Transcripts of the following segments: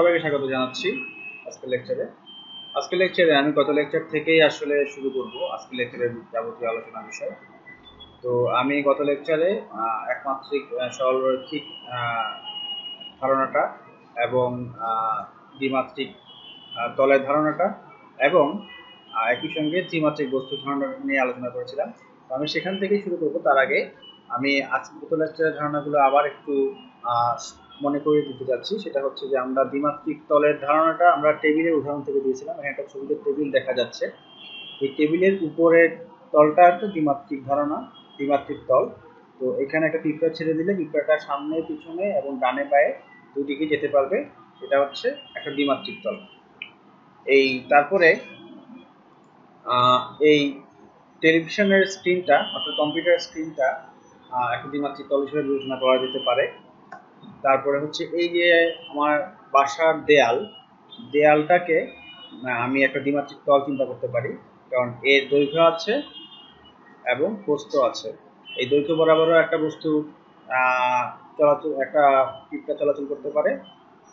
সবাইকে স্বাগত জানাচ্ছি আজকের লেকচারে আজকের লেকচারে আমি গত লেকচার থেকেই আসলে শুরু করব আজকের লেকচারের যাবতীয় আলোচনা বিষয়। তো আমি গত লেকচারে একমাত্রিক সরলরৈখিক ধারণাটা এবং দ্বিমাত্রিক তলের ধারণাটা এবং একই সঙ্গে ত্রিমাত্রিক বস্তু ধারণা নিয়ে আলোচনা করেছিলাম। তো আমি সেখান থেকেই শুরু করব। তার আগে আমি আজকে গত লেকচারের ধারণাগুলো আবার একটু মনে করিয়ে দিতে যাচ্ছি, সেটা হচ্ছে যে আমরা দ্বিমাত্রিক তলের ধারণাটা আমরা টেবিলের উদাহরণ থেকে দিয়েছিলাম, এখানে একটা ছবিতে টেবিল দেখা যাচ্ছে। এই টেবিলের উপরের তলটা একটা দ্বিমাত্রিক ধারণা, দ্বিমাত্রিক তল। তো এখানে একটা পিঁপড়া ছেড়ে দিলে পিঁপড়াটা সামনে, পিছনে এবং ডানে পায়ে দুদিকে যেতে পারবে। এটা হচ্ছে একটা দ্বিমাত্রিক তল। এই তারপরে এই টেলিভিশনের স্ক্রিনটা অর্থাৎ কম্পিউটার স্ক্রিনটা একটা দ্বিমাত্রিক তল হিসেবে বিবেচনা করা যেতে পারে। তারপরে হচ্ছে এই যে আমার বাসার দেয়াল, দেয়ালটাকে আমি একটা দ্বিমাত্রিক তল চিন্তা করতে পারি, কারণ এর দৈর্ঘ্য আছে এবং প্রস্থ আছে। এই দৈর্ঘ্য বরাবরও একটা বস্তু চলাচল, একটা পিপটা চলাচল করতে পারে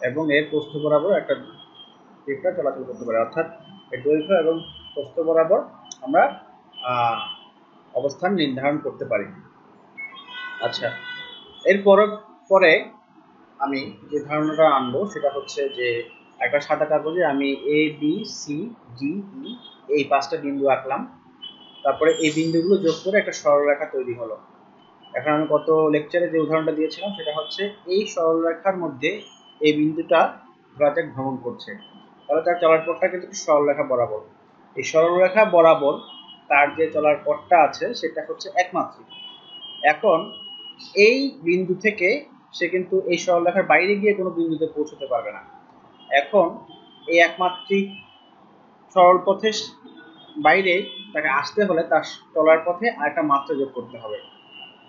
এবং এর প্রস্থ বরাবর একটা পিপটা চলাচল করতে পারে। অর্থাৎ এর দৈর্ঘ্য এবং প্রস্থ বরাবর আমরা অবস্থান নির্ধারণ করতে পারি। আচ্ছা এরপর, পরে আমি যে ধারণাটা আনব সেটা হচ্ছে যে একটা সাদা কাগজে আমি A B C D E এই পাঁচটা বিন্দু আঁকলাম। তারপরে এই বিন্দুগুলো যোগ করে একটা সরলরেখা তৈরি হলো। এখন আমি গত লেকচারে যে উদাহরণটা দিয়েছিলাম সেটা হচ্ছে এই সরলরেখার মধ্যে এই বিন্দুটা ধরা ভ্রমণ করছে। তাহলে তার চলার পথটা কিন্তু সরলরেখা বরাবর। এই সরলরেখা বরাবর তার যে চলার পথটা আছে সেটা হচ্ছে একমাত্রিক। এখন এই বিন্দু থেকে সে কিন্তু এই সরলরেখার বাইরে গিয়ে কোনো বিন্দুতে পৌঁছতে পারবে না। এখন এই একমাত্রিক সরল পথে বাইরে তাকে আসতে হলে তার চলার পথে আরেকটা মাত্রা যোগ করতে হবে।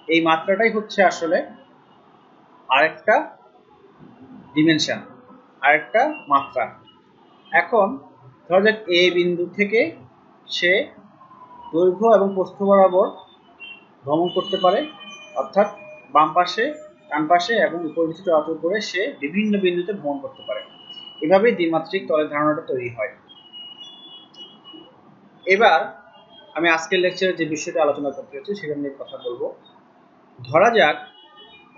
এই মাত্রাটাই হচ্ছে আসলে আরেকটা ডিমেনশন আরেকটা মাত্রা। এখন ধরা যাক এ বিন্দু থেকে সে দৈর্ঘ্য এবং প্রস্থ বরাবর ভ্রমণ করতে পারে, অর্থাৎ বাম পাশে ডান পাশে এবং উপর নিচে চলাচল করে সে বিভিন্ন বিন্দুতে ভ্রমণ করতে পারে। এভাবেই দ্বিমাত্রিক তলের ধারণাটা তৈরি হয়। এবার আমি আজকের লেকচারে যে বিষয়টা আলোচনা করতে হচ্ছে সেটা নিয়ে কথা বলব। ধরা যাক,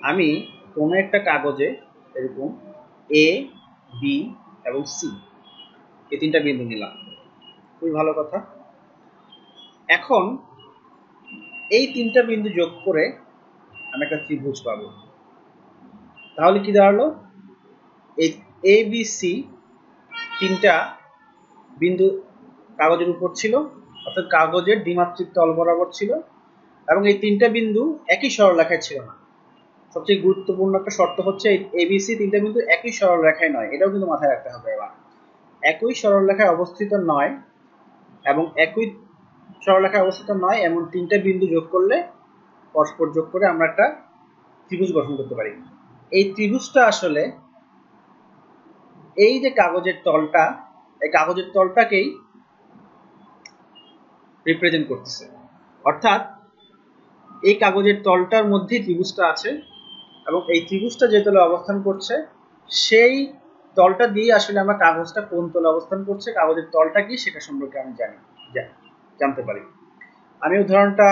আমি কোনো একটা কাগজে এরকম এ বি এবং সি এই তিনটা বিন্দু নিলাম। খুবই ভালো কথা। এখন এই তিনটা বিন্দু যোগ করে আমি একটা ত্রিভুজ পাবো। তাহলে কি দাঁড়াল? এই এ বি সি তিনটা বিন্দু কাগজের উপর ছিল, অর্থাৎ কাগজের দ্বিমাত্রিক তল বরাবর ছিল, এবং এই তিনটা বিন্দু একই সরলরেখায় ছিল না। সবচেয়ে গুরুত্বপূর্ণ একটা শর্ত হচ্ছে এবিসি তিনটা বিন্দু একই সরলরেখায় নয়, এটাও কিন্তু মাথায় রাখতে হবে এবার। একই সরলরেখায় অবস্থিত নয় এবং একই সরলরেখায় অবস্থিত নয়, এমন তিনটা বিন্দু যোগ করলে, পরস্পর যোগ করে আমরা একটা ত্রিভুজ গঠন করতে পারি। এই ত্রিভুজটা আসলে এই যে কাগজের তলটা, এই কাগজের তলটাকেই রিপ্রেজেন্ট করতেছে। অর্থাৎ এই কাগজের তলটার মধ্যে ত্রিভুজটা আছে এবং এই ত্রিভুজটা যে তলে অবস্থান করছে, সেই তলটা দিয়ে আসলে আমরা কাগজটা কোন তলে অবস্থান করছে, কাগজের তলটা কি সেটা সম্পর্কে আমি জানি, জানতে পারি। আমি উদাহরণটা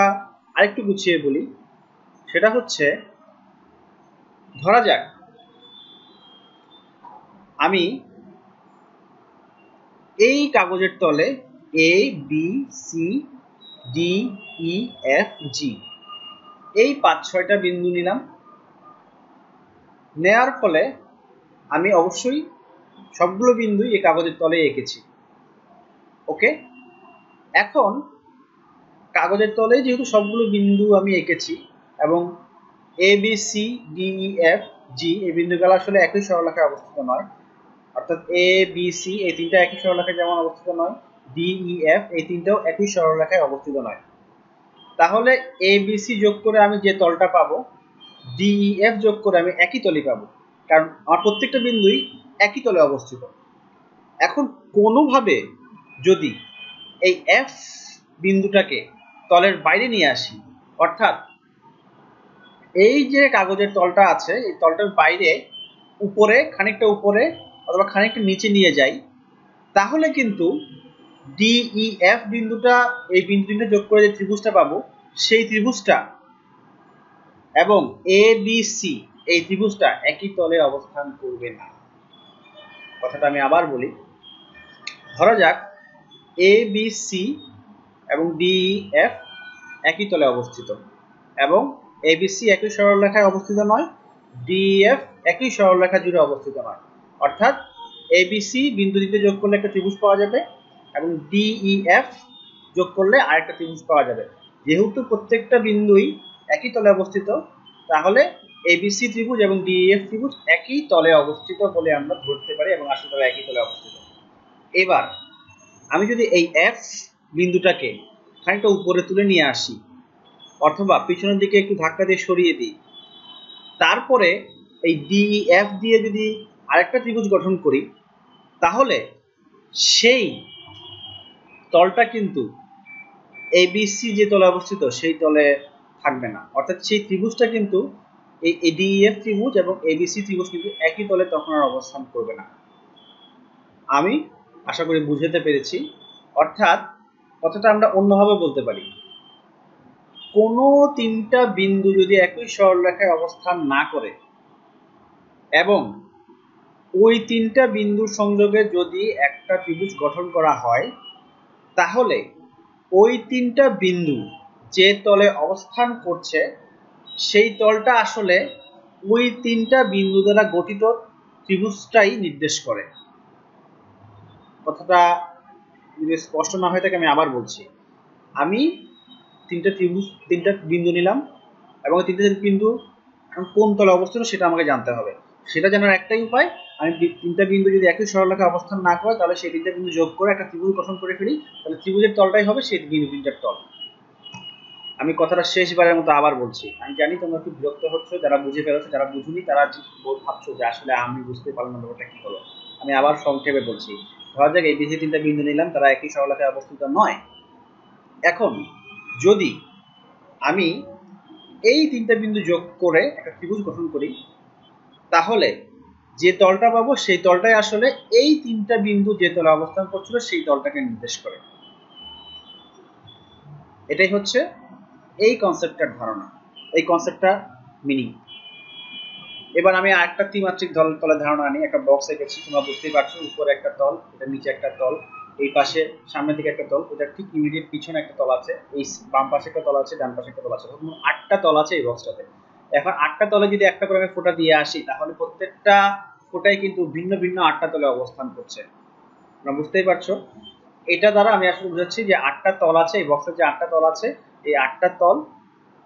আরেকটু গুছিয়ে বলি। সেটা হচ্ছে ধরা যাক, আমি এই কাগজের তলে A B C D E F G এই পাঁচ, ছয়টা বিন্দু নিলাম। নেয়ার ফলে আমি অবশ্যই সবগুলো বিন্দু এই কাগজের তলে এঁকেছি। ওকে? এখন কাগজের তলে যেহেতু সবগুলো বিন্দু আমি এঁকেছি এবং A B C D E F G এই বিন্দুগুলো আসলে একই সরলরেখায় অবস্থিত নয়। অর্থাৎ এ বি সি এই তিনটা একই সরলরেখায় যেমন অবস্থিত নয় ডি ই এফ এই তিনটাও একই সরলরেখায় অবস্থিত নয়। তাহলে এ বি সি যোগ করে আমি যে তলটা পাবো ডি ই এফ যোগ করে আমি একই তলই পাবো। কারণ আমার প্রত্যেকটা বিন্দুই একই তলে অবস্থিত। এখন কোনোভাবে যদি এই এফ বিন্দুটাকে তলের বাইরে নিয়ে আসি, অর্থাৎ এই যে কাগজের তলটা আছে এই তলটার বাইরে উপরে খানিকটা উপরে অথবা খানিকটা নিচে নিয়ে যাই তাহলে কিন্তু ডিইএফ e, বিন্দুটা এই বিন্দুটা যোগ করে যে ত্রিভুজটা পাবো সেই ত্রিভুজটা এবং এ বি সি এই ত্রিভুজটা একই তলে অবস্থান করবে না। কথাটা আমি আবার বলি। ধরা যাক এ বি সি এবং ডিইএফ এফ একই তলে অবস্থিত এবং এবিসি একই সরলরেখায় অবস্থিত নয় ডিএফ e, একই সরলরেখা জুড়ে অবস্থিত নয়। অর্থাৎ এবিসি বিন্দু দিতে যোগ করলে একটা ত্রিভুজ পাওয়া যাবে এবং ডিইএফ e, যোগ করলে আরেকটা ত্রিভুজ পাওয়া যাবে। যেহেতু প্রত্যেকটা বিন্দুই একই তলে অবস্থিত তাহলে এবিসি ত্রিভুজ এবং ডিইএফ ত্রিভুজ একই তলে অবস্থিত বলে আমরা ধরতে পারি এবং আসলে তারা একই তলে অবস্থিত। এবার আমি যদি এই এফ বিন্দুটাকে খানিকটা উপরে তুলে নিয়ে আসি অথবা পিছনের দিকে একটু ধাক্কা দিয়ে সরিয়ে দিই। তারপরে এই ডিইএফ e, দিয়ে যদি আরেকটা ত্রিভুজ গঠন করি তাহলে সেই তলটা কিন্তু এবিসি যে তলে অবস্থিত সেই তলে থাকবে না। অর্থাৎ সেই ত্রিভুজটা কিন্তু এই ডিইএফ e, ত্রিভুজ এবং এবিসি ত্রিভুজ কিন্তু একই তলে তখন আর অবস্থান করবে না। আমি আশা করি বুঝতে পেরেছি। অর্থাৎ কথাটা আমরা অন্যভাবে বলতে পারি। কোনো তিনটা বিন্দু যদি একই সরলরেখায় অবস্থান না করে, এবং ওই তিনটা বিন্দুর সংযোগে যদি একটা ত্রিভুজ গঠন করা হয়, তাহলে ওই তিনটা বিন্দু যে তলে অবস্থান করছে, সেই তলটা আসলে ওই তিনটা বিন্দু দ্বারা গঠিত ত্রিভুজটাই নির্দেশ করে। কথাটা যদি স্পষ্ট না হয়ে থাকে আমি আবার বলছি। আমি তিনটা ত্রিভুজ, তিনটা বিন্দু নিলাম এবং তিনটা বিন্দু কোন তলে অবস্থিত সেটা আমাকে জানতে হবে। সেটা জানার একটাই উপায়, আমি তিনটা বিন্দু যদি একই সরলরেখা অবস্থান না করে, তাহলে সেই তিনটা বিন্দু যোগ করে একটা ত্রিভুজ গঠন করে ফেলি। তাহলে ত্রিভুজের তলটাই হবে সেই বিন্দু তিনটার তল। আমি কথাটা শেষবারের মতো আবার বলছি। আমি জানি তোমরা একটু বিরক্ত হচ্ছে, যারা বুঝে ফেলেছো, যারা বুঝুনি, তারা ভাবছ যে আসলে আমি বুঝতে পারলাম না ব্যাপারটা কি হলো। আমি আবার সংক্ষেপে বলছি। ধরা যাক এই বিধি তিনটা বিন্দু নিলাম, তারা একই সরলরেখায় অবস্থিত নয়। এখন যদি আমি এই তিনটা বিন্দু যোগ করে একটা ত্রিভুজ গঠন করি, তাহলে যে তলটা পাবো সেই তলটাই আসলে এই তিনটা বিন্দু যে তলে অবস্থান করছিল সেই তলটাকে নির্দেশ করে। এটাই হচ্ছে এই কনসেপ্টটার ধারণা, এই কনসেপ্টটা মিনিং এবার আমি আরেকটা ত্রিমাত্রিক তলের ধারণা আনি, একটা বক্স এঁকেছি, তোমরা বুঝতেই পারছ, উপরে একটা তল, এটা নিচে একটা তল। এই পাশে সামনের দিকে একটা তল এটা ঠিক ইমিডিয়েট পিছনে একটা তল আছে, এই বাম পাশে একটা তল আছে, ডান পাশে একটা তল আছে আটটা তল আছে এই বক্সটাতে এখন আটটা তলে যদি একটা করে আমি ফোটা দিয়ে আসি, তাহলে প্রত্যেকটা ফোটাই কিন্তু ভিন্ন ভিন্ন আটটা তলে অবস্থান করছে। তোমরা বুঝতেই পারছ? এটা দ্বারা আমি আসলে বুঝাচ্ছি যে আটটা তল আছে, এই বক্সের যে আটটা তল আছে, এই আটটা তল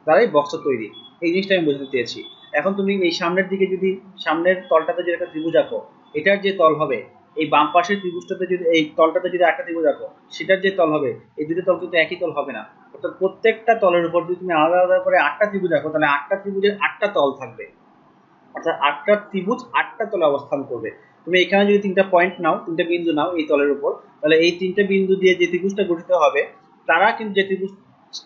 দ্বারাই বক্সটা তৈরি। এই জিনিসটা আমি বুঝতে চেয়েছি। এখন তুমি এই সামনের দিকে যদি, সামনের তলটাতে যে একটা ত্রিভুজ আঁকো, এটার যে তল হবে এই বাম পাশের ত্রিভুজটাতে যদি, এই তলটাতে যদি একটা ত্রিভুজ আঁকো, সেটার যে তল হবে, এই দুটো তল কিন্তু একই তল হবে না। অর্থাৎ প্রত্যেকটা তলের উপর যদি তুমি আলাদা আলাদা করে আটটা ত্রিভুজ আঁকো, তাহলে আটটা ত্রিভুজের আটটা তল থাকবে। অর্থাৎ আটটা ত্রিভুজ আটটা তলে অবস্থান করবে। তুমি এখানে যদি তিনটা পয়েন্ট নাও, তিনটা বিন্দু নাও এই তলের উপর, তাহলে এই তিনটা বিন্দু দিয়ে যে ত্রিভুজটা গঠিত হবে, তারা কিন্তু যে ত্রিভুজ,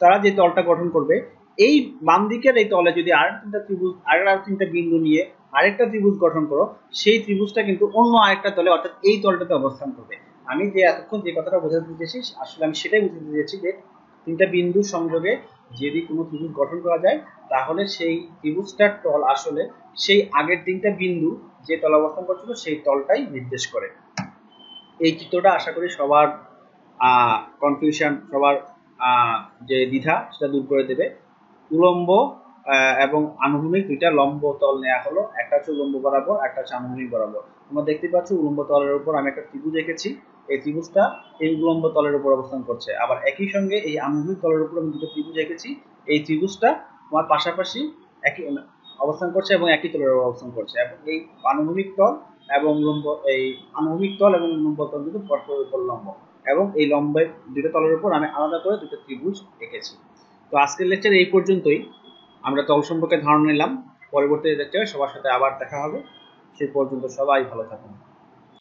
তারা যে তলটা গঠন করবে, এই বাম দিকের এই তলে যদি আর তিনটা ত্রিভুজ আর আর তিনটা বিন্দু নিয়ে আরেকটা ত্রিভুজ গঠন করো, সেই ত্রিভুজটা কিন্তু অন্য আরেকটা তলে, অর্থাৎ এই তলটাতে অবস্থান করবে। আমি যে এতক্ষণ যে কথাটা বোঝাতে চেয়েছি, আসলে আমি সেটাই বুঝতে চেয়েছি যে তিনটা বিন্দুর সংযোগে যদি কোনো ত্রিভুজ গঠন করা যায়, তাহলে সেই ত্রিভুজটার তল আসলে সেই আগের তিনটা বিন্দু যে তল অবস্থান করছিল, সেই তলটাই নির্দেশ করে। এই চিত্রটা আশা করি সবার কনফিউশন সবার যে দ্বিধা, সেটা দূর করে দেবে। উলম্ব এবং আনুভূমিক দুইটা লম্ব তল নেওয়া হলো। একটা হচ্ছে উলম্ব বরাবর, একটা হচ্ছে আনুভূমিক বরাবর। তোমরা দেখতে পাচ্ছ উলম্ব তলের উপর আমি একটা ত্রিভুজ এঁকেছি। এই ত্রিভুজটা এই উলম্ব তলের উপর অবস্থান করছে। আবার একই সঙ্গে এই আনুভূমিক তলের উপর আমি দুটো ত্রিভুজ এঁকেছি। এই ত্রিভুজটা তোমার পাশাপাশি একই অবস্থান করছে এবং একই তলের উপর অবস্থান করছে। এবং এই আনুভূমিক তল এবং লম্ব এই আনুভূমিক তল এবং লম্ব তল কিন্তু পরস্পরের উপর লম্ব। এবং এই লম্বের দুটো তলের উপর আমি আলাদা করে দুটো ত্রিভুজ এঁকেছি। তো আজকের লেকচার এই পর্যন্তই। আমরা তল সম্পর্কে ধারণা নিলাম। পরবর্তী সবার সাথে আবার দেখা হবে। সেই পর্যন্ত সবাই ভালো থাকুন।